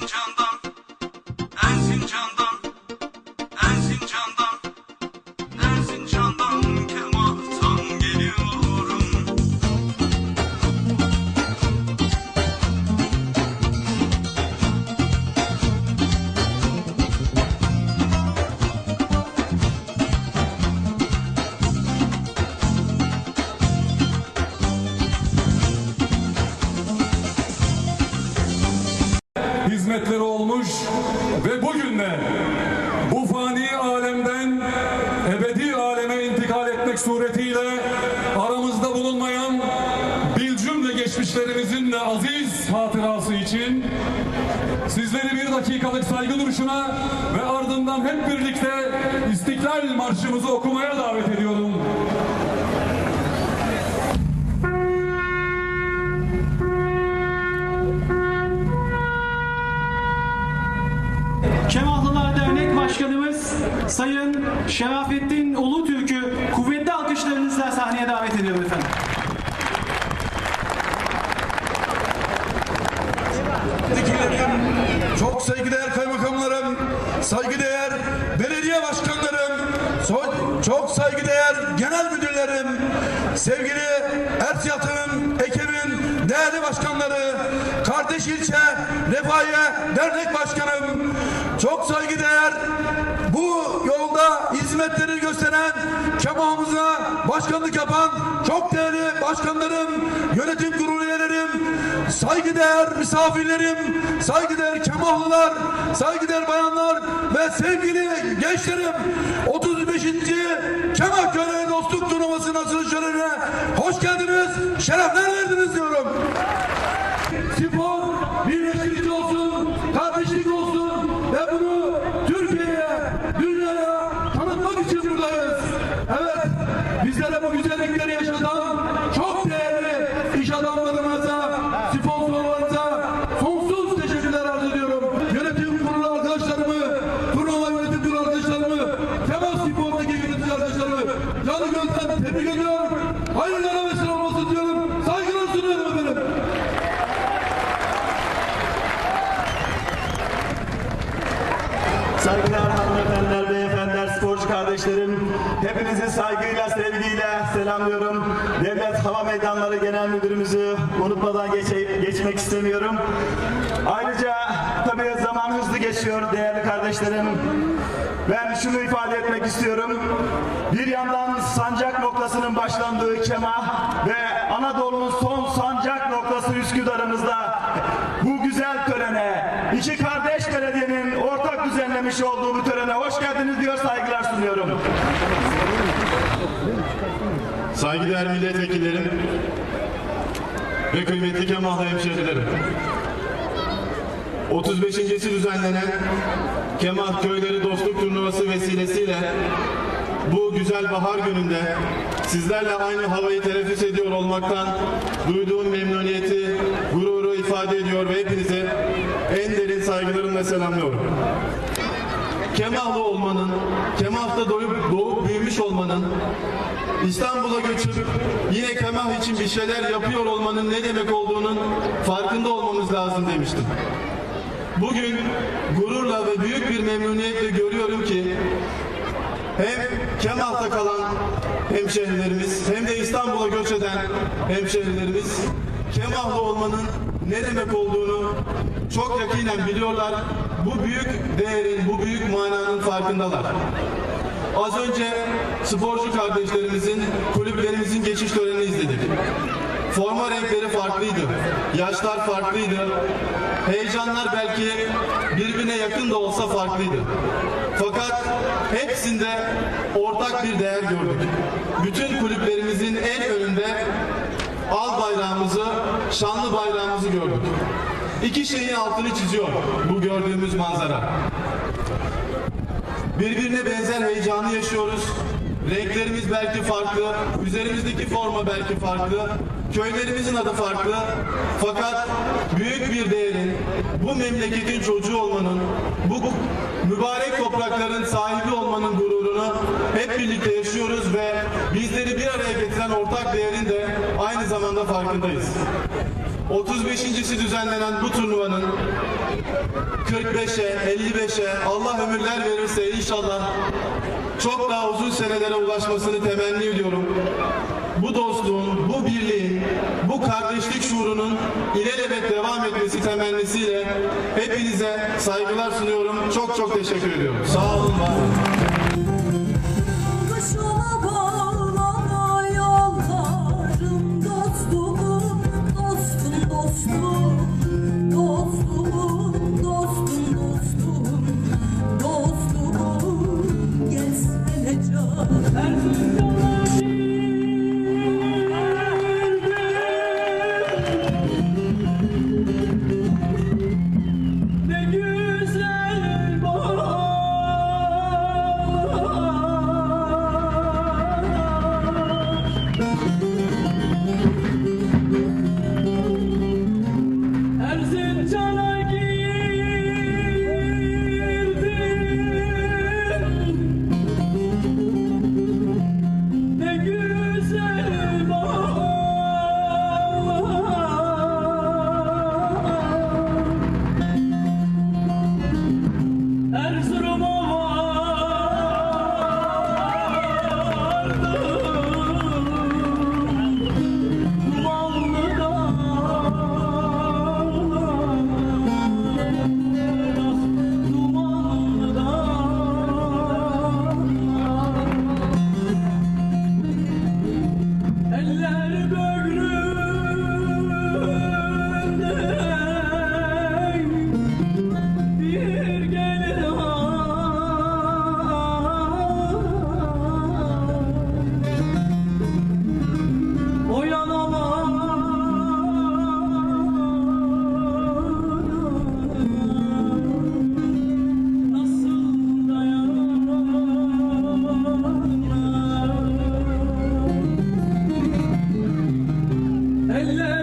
Erzincan'dan, Erzincan'dan, hizmetleri olmuş ve bugün de bu fani alemden ebedi aleme intikal etmek suretiyle aramızda bulunmayan bil cümle geçmişlerimizin de aziz hatırası için sizleri bir dakikalık saygı duruşuna ve ardından hep birlikte İstiklal Marşımızı okumaya davet ediyorum. Sayın Şerafettin Ulutürk'ü kuvvetli alkışlarınızla sahneye davet ediyorum efendim. Vekillerim, çok saygıdeğer kaymakamlarım, saygıdeğer belediye başkanlarım, çok saygıdeğer genel müdürlerim, sevgili Ersiyat'ın, Ekim'in değerli başkanları, kardeş ilçe Refahiye Dernek Başkanım, çok saygıdeğer bu yolda hizmetleri gösteren kemahımıza başkanlık yapan çok değerli başkanlarım, yönetim kurulu üyelerim, saygıdeğer misafirlerim, saygıdeğer kemahlılar, saygıdeğer bayanlar ve sevgili gençlerim 35. Kemah Köreği Dostluk Turnuvası'nın açılış hoş geldiniz, şerefler verdiniz diyorum. Name is Madonna. Kardeşlerim. Hepinizi saygıyla, sevgiyle selamlıyorum. Devlet Hava Meydanları Genel Müdürümüzü unutmadan geçe- geçmek istemiyorum. Ayrıca tabii zaman hızlı geçiyor değerli kardeşlerim. Ben şunu ifade etmek istiyorum. Bir yandan sancak noktasının başlandığı Kemah ve Anadolu'nun son sancak noktası Üsküdar'ımızda bu güzel törene iki düzenlemiş olduğu bu törene hoş geldiniz diyor saygılar sunuyorum. Saygıdeğer milletvekillerim ve kıymetli Kemahlı hemşehrilerim. 35.si düzenlenen Kemah Köyleri Dostluk Turnuvası vesilesiyle bu güzel bahar gününde sizlerle aynı havayı teneffüs ediyor olmaktan duyduğum memnuniyeti, gururu ifade ediyor ve hepinize en derin saygılarımla selamlıyorum. Kemahlı olmanın, Kemah'ta doğup, doğup büyümüş olmanın, İstanbul'a göçüp yine Kemah için bir şeyler yapıyor olmanın ne demek olduğunun farkında olmamız lazım demiştim. Bugün gururla ve büyük bir memnuniyetle görüyorum ki hem Kemah'ta kalan hemşehrilerimiz hem de İstanbul'a göç eden hemşehrilerimiz Kemahlı olmanın ne demek olduğunu çok yakinen biliyorlar. Bu büyük değerin, bu büyük mananın farkındalar. Az önce sporcu kardeşlerimizin, kulüplerimizin geçiş törenini izledik. Forma renkleri farklıydı, yaşlar farklıydı, heyecanlar belki birbirine yakın da olsa farklıydı. Fakat hepsinde ortak bir değer gördük. Bütün kulüplerimizin en önünde al bayrağımızı, şanlı bayrağımızı gördük. İki şeyin altını çiziyor bu gördüğümüz manzara. Birbirine benzer heyecanı yaşıyoruz. Renklerimiz belki farklı, üzerimizdeki forma belki farklı, köylerimizin adı farklı. Fakat büyük bir değerin, bu memleketin çocuğu olmanın, bu mübarek toprakların sahibi olmanın gururunu hep birlikte yaşıyoruz ve bizleri bir araya getiren ortak değerin de zamanda farkındayız. 35.si düzenlenen bu turnuvanın 45'e, 55'e Allah ömürler verirse inşallah çok daha uzun senelere ulaşmasını temenni ediyorum. Bu dostluğun, bu birliğin, bu kardeşlik şuurunun ilelebet devam etmesi temennisiyle hepinize saygılar sunuyorum. Çok çok teşekkür ediyorum. Sağ olun, var olun. Eller